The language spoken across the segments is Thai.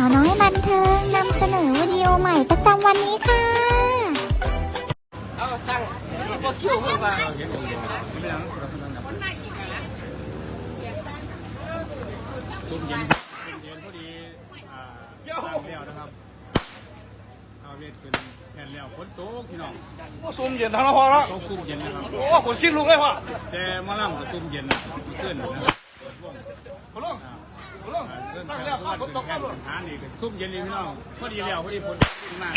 าวน้อยบันเทิงนำเสนอวิดีโอใหม่ประจำวันนี้ค่ะ เอาตั้งพวกคิวเข้ามาลมเย็นเย็นพอดีอ่าแล้วนะครับเอาเวทเป็นแผ่นแล้วฝนตกพี่น้องโอ้ซูมเย็นทั้งละพอแล้วตกซุ่มเย็นนะครับโอ้ขนชิงลุกเลยพ่อแต่มาล่ำกับซุ่มเย็นนะขึ้นนะครับ ลุงอ่าพอลุงอ่าเริ่มตั้งแผ่นแล้วทุกพ่อวันฝนตกแล้วนหานี่ก็ซุ่มเย็นเลยพี่น้องพอดีแล้วพอดีฝนลิ้นมาก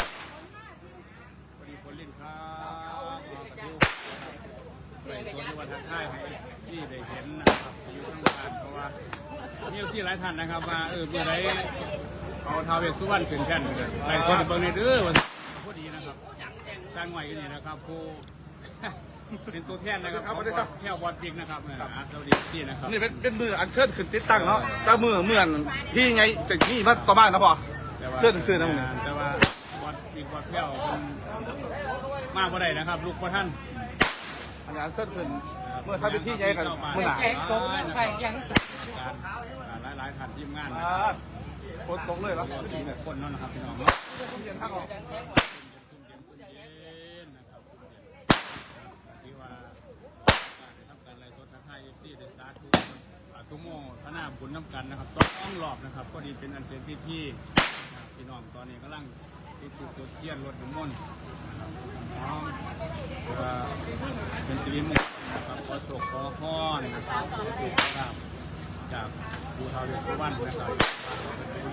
พอดีฝนลิ้นครับไปสวนจังหวัดทักทายให้ที่ได้เห็นนะครับอยู่ทั้งบ้านเพราะว่ามีที่หลายท่านนะครับว่าเออเมื่อไรเอาท้าวเวสสุวรรณขึ้นแท่นเลยไปสวนเบิ่งในเด้อวันพอดีนะครับสร้างไว้กันนี่นะครับผู้ เป็นตัวแทนนะครับของแถวบอดปิกนะครับอ่าสวัสดีพี่นะครับนี่เป็นเป็นมืออันเชิญขึ้นติดตั้งเนาะแต่มือเหมือนที่ไงจะนี่มาต่อบ้านนะพ่อแต่ว่าเชิญซื้อนะมึงแต่ว่าบอดปิกบอดแถวมันมากกว่าใดนะครับ ลูกพ่อท่านอันนี้อันเชิญขึ้นเมื่อทำเป็นที่ไงกันเมื่อหนาแกงตรงไปยังหลายหลายๆท่านทีมงานนะอ่าฝนตกเลยเหรอทีมคนนั่นนะครับพี่น้องเนาะ เย็นทั้งออก ที่ว่าได้ทำการไล่สดทักทาย เอฟซีได้สาธุกทุกโมธนาบุญน้ำกันนะครับสองรอบนะครับก็ดีเป็นอันเป็นพิธีนะครับพี่น้องตอนนี้กำลังติดตุกจุดเทียนรถน้ำมนต์น้องเป็นสิริมงคลนะครับขอโชคขอพรนะครับขอถูกครับจากภูทาเวสวรรณนะครับเป็น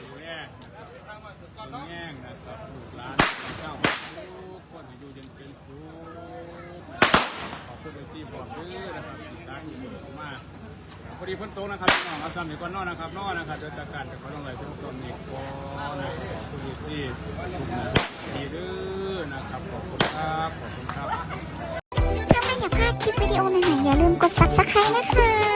ดูแลนะครับเป็นแง่งนะครับลูกหลานเจ้าทุกคนให้อยู่เย็นเป็นสุข ขอบคุณเอซีบอกด้วยนะครับที่สร้านอยู่เข้ามาพอดีเพิ่นโตกนะครับพี่น้องอาซัมอยู่ก่อนนอนนะครับนอนนะครับโดยจากการจะขอลงไหลเพิ่นส่วนอีกก่อนนะครับคุณเอซีทุกนาทีเด้อนะครับขอบคุณครับขอบคุณครับ ถ้าไม่อยากพลาดคลิปวิดีโอใหม่ๆอย่าลืมกด subscribe นะคะ